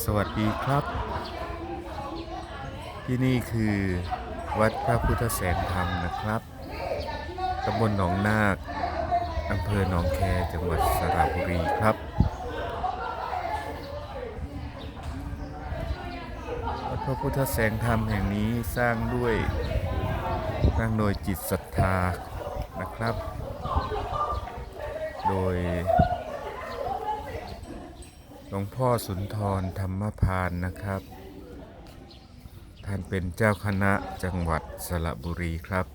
สวัสดีครับ ที่นี่คือวัดพระพุทธแสงธรรมนะครับ ตำบลหนองนาค อำเภอหนองแค จังหวัดสระบุรีครับ วัดพระพุทธแสงธรรมแห่งนี้สร้างด้วยสร้างโดยจิตศรัทธานะครับ โดย หลวงพ่อสุนทรธรรมพานนะครับ ท่านเป็นเจ้าคณะจังหวัดสระบุรีครับ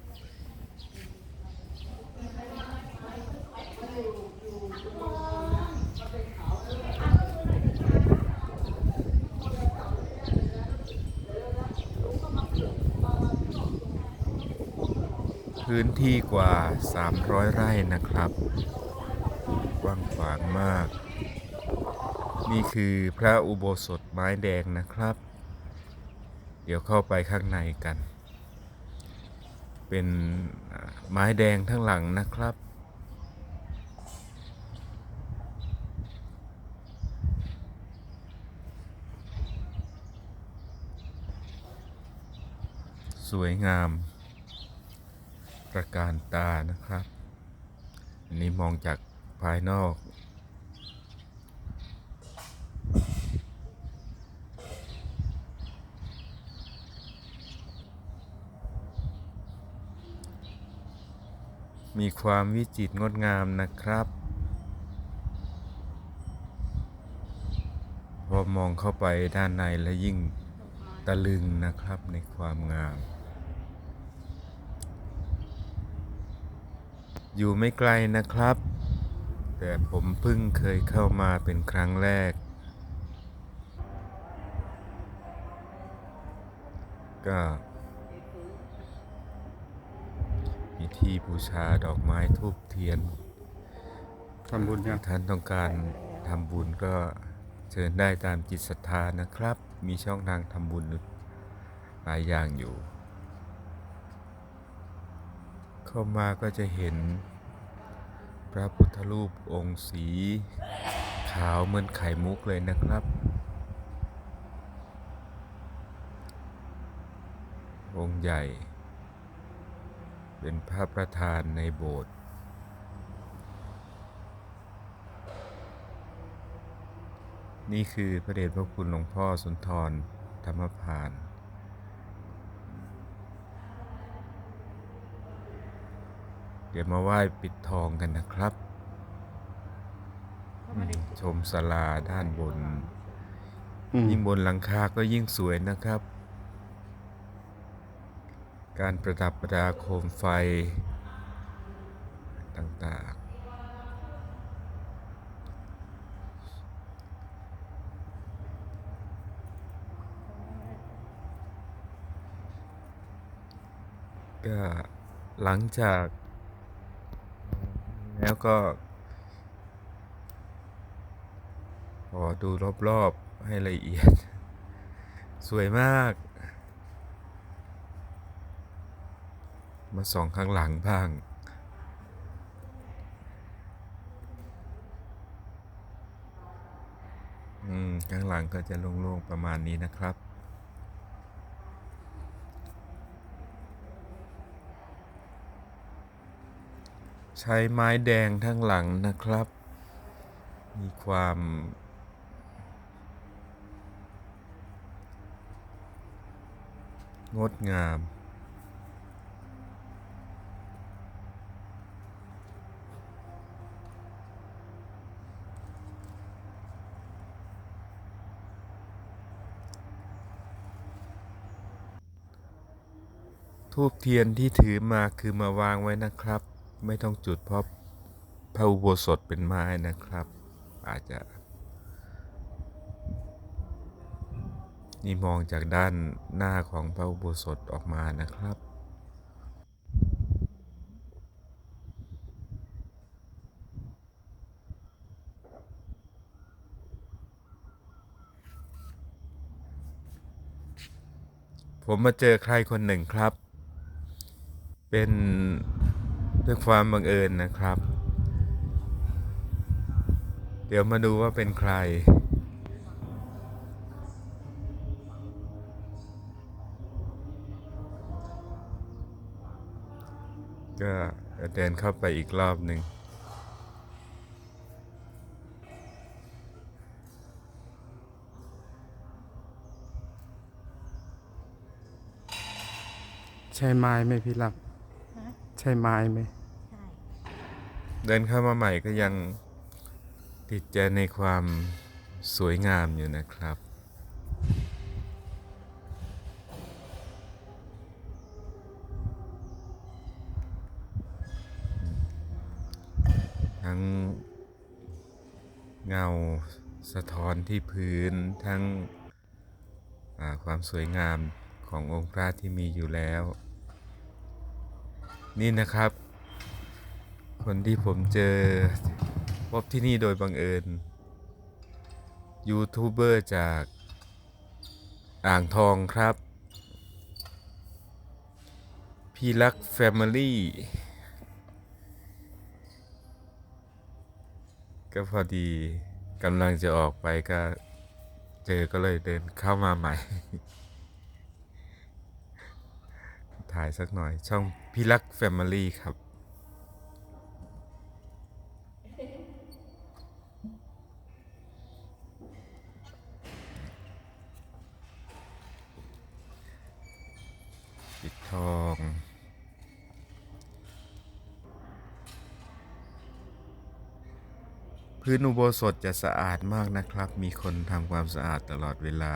พื้นที่กว่า 300 ไร่นะครับ กว้างขวางมาก นี่คือพระอุโบสถไม้แดงนะครับ เดี๋ยวเข้าไปข้างในกัน เป็นไม้แดงทั้งหลังนะครับ สวยงาม ประการตานะครับ อันนี้มองจากภายนอก มีความวิจิตรงดงามนะครับ พอมองเข้าไปด้านในแล้วยิ่งตะลึงนะครับในความงาม อยู่ไม่ไกลนะครับ แต่ผมเพิ่งเคยเข้ามาเป็นครั้งแรก ก็ มีที่บูชาดอกไม้ทูบเทียนทำบุญยังท่านต้องการทำบุญก็เชิญได้ตามจิตศรัทธานะครับ มีช่องทางทำบุญหลายอย่างอยู่ เข้ามาก็จะเห็น พระพุทธรูปองค์สี ขาวเหมือนไข่มุกเลยนะครับ องค์ใหญ่ เป็นพระประธานในโบสถ์นี่คือพระเดชพระคุณหลวงพ่อสุนทรธรรมพาน เดี๋ยวมาไหว้ปิดทองกันนะครับอืมชมศาลาด้านบนอืมยิ่งบนหลังคาก็ยิ่งสวยนะครับ การประดับประดาโคมไฟต่างๆ ก็หลังจากแล้วก็ขอดูรอบ ๆ ให้ละเอียด สวยมาก มาส่องข้างหลังบ้าง อืม ข้างหลังก็จะโล่งๆประมาณนี้นะครับใช้ไม้แดงทั้งหลังนะครับ มีความ งดงาม ทูบเทียนที่ถือมาคือมาวางไว้นะครับ ไม่ต้องจุดเพราะพระอุโบสถเป็นไม้นะครับ อาจจะ นี่มองจากด้านหน้าของพระอุโบสถออกมานะครับผมมาเจอใครคนหนึ่งครับ เป็นด้วยความบังเอิญนะครับ เดี๋ยวมาดูว่าเป็นใคร ก็เดินเข้าไปอีกรอบหนึ่งใช่ไหมไม่พี่ลับ ใช่ไม้ไหมใช่เดินเข้ามาใหม่ก็ยังติดใจในความสวยงามอยู่นะครับ ทั้งเงาสะท้อนที่พื้นทั้งความสวยงามขององค์พระที่มีอยู่แล้ว นี่นะครับ คนที่ผมเจอพบที่นี่โดยบังเอิญยูทูบเบอร์จากอ่างทองครับ พี่รักแฟมิลี่ก็พอดีกำลังจะออกไปก็เจอก็เลยเดินเข้ามาใหม่ายสักหน่อย ช่องพี่รักแฟมิลี่ครับปิดทองพื้นอุโบสถจะสะอาดมากนะครับ มีคนทำความสะอาดตลอดเวลา